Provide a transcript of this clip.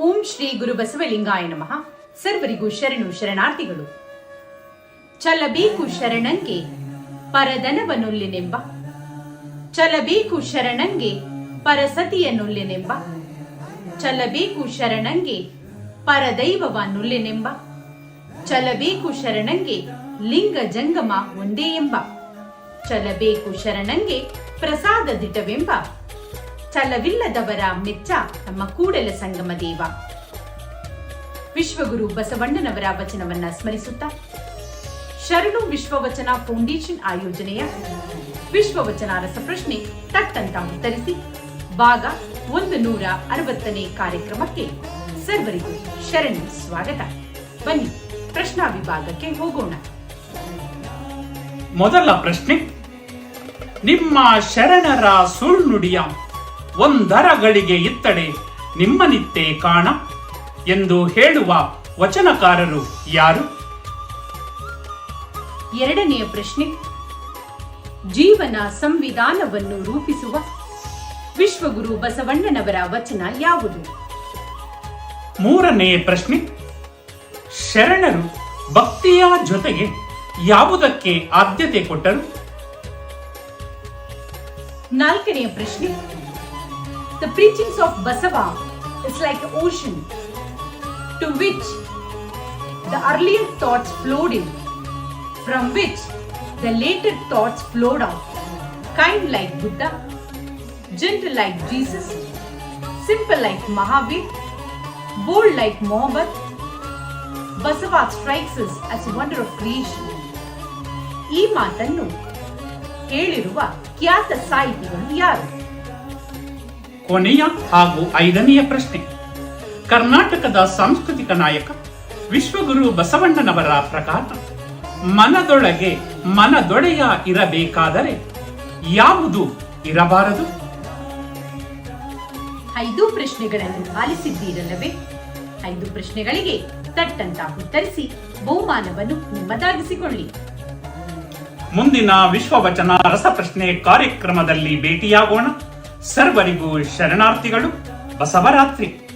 ಓಂ ಶ್ರೀ ಗುರು ಬಸವಲಿಂಗಾಯ ನಮಃ. ಸರ್ವರಿಗೂ ಶರಣು ಶರಣಾರ್ಥಿಗಳು. ಚಲಬೇಕು ಶರಣಂಗೆ ಪರದನವನುಲ್ಲಿನೆಂಬ ಚಲಬೇಕು ಶರಣಂಗೆ ಪರಸತಿಯನ್ನುಲ್ಲೆನೆಂಬ. ಚಲಬೇಕು ಶರಣಂಗೆ ಪರದೈವವನ್ನುಲ್ಲೆನೆಂಬ. ಚಲಬೇಕು ಶರಣಂಗೆ ಲಿಂಗ ಜಂಗಮ ಒಂದೇ ಎಂಬ. ಚಲಬೇಕು ಶರಣಂಗೆ ಪ್ರಸಾದ ದಿಟವೆಂಬ ಛಲವಿಲ್ಲದವರ ಮೆಚ್ಚ ನಮ್ಮ ಕೂಡಲ ಸಂಗಮ ದೇವ. ವಿಶ್ವಗುರು ಬಸವಣ್ಣನವರ ವಚನವನ್ನ ಸ್ಮರಿಸುತ್ತಾ, ಶರಣು ವಿಶ್ವವಚನ ಫೌಂಡೇಶನ್ ಆಯೋಜನೆಯ ವಿಶ್ವವಚನ ರಸಪ್ರಶ್ನೆ ತಟ್ಟಂತ ಉತ್ತರಿಸಿ, ಭಾಗ ಒಂದು ನೂರ ಅರವತ್ತನೇ ಕಾರ್ಯಕ್ರಮಕ್ಕೆ ಸರ್ವರಿಗೂ ಶರಣು ಸ್ವಾಗತ. ಬನ್ನಿ, ಪ್ರಶ್ನಾ ವಿಭಾಗಕ್ಕೆ ಹೋಗೋಣ. ಮೊದಲ ಪ್ರಶ್ನೆ, ನಿಮ್ಮ ಶರಣರ ಸುಳ್ನುಡಿಯ ಒಂದರ ಗಳಿಗೆ ಇತ್ತಡೆ ನಿಮ್ಮನಿತ್ತೆ ಕಾಣ ಎಂದು ಹೇಳುವ ವಚನಕಾರರು ಯಾರು? ಎರಡನೆಯ ಪ್ರಶ್ನೆ ಜೀವನ ಸಂವಿಧಾನವನ್ನು ರೂಪಿಸುವ ವಿಶ್ವಗುರು ಬಸವಣ್ಣನವರ ವಚನ ಯಾವುದು? ಮೂರನೆಯ ಪ್ರಶ್ನೆ ಶರಣರು ಭಕ್ತಿಯ ಜೊತೆಗೆ ಯಾವುದಕ್ಕೆ ಆದ್ಯತೆ ಕೊಟ್ಟರು? ನಾಲ್ಕನೆಯ ಪ್ರಶ್ನೆ The preachings of Basava is like ocean to which the earlier thoughts flowed in from which the later thoughts flowed out kind like Buddha gentle like Jesus, simple like Mahavir, bold like Mohammed. Basava strikes us as a wonder of creation. ಈ ಮಾತನ್ನು ಹೇಳಿರುವ ಖ್ಯಾತ ಸಾಹಿತಿಗಳು ಯಾರು ಕೊನೆಯ ಹಾಗೂ ಐದನೆಯ ಪ್ರಶ್ನೆ. ಕರ್ನಾಟಕದ ಸಾಂಸ್ಕೃತಿಕ ನಾಯಕ ವಿಶ್ವಗುರು ಬಸವಣ್ಣನವರ ಪ್ರಕಾರ ಮನದೊಳಗೆ ಮನದೊಡೆಯ ಇರಬೇಕಾದರೆ ಯಾವುದು ಇರಬಾರದು? ಐದು ಪ್ರಶ್ನೆಗಳನ್ನು ಆಲಿಸಿದ್ದೀರಲ್ಲವೇ ಐದು ಪ್ರಶ್ನೆಗಳಿಗೆ ತಟ್ಟಂತ ಉತ್ತರಿಸಿ ಬಹುಮಾನವನ್ನು ನಿಮ್ಮದಾಗಿಸಿಕೊಳ್ಳಿ. ಮುಂದಿನ ವಿಶ್ವವಚನ ರಸಪ್ರಶ್ನೆ ಕಾರ್ಯಕ್ರಮದಲ್ಲಿ ಭೇಟಿಯಾಗೋಣ. ಸರ್ವರಿಗೂ ಶರಣಾರ್ಥಿಗಳು ಬಸವರಾತ್ರಿ.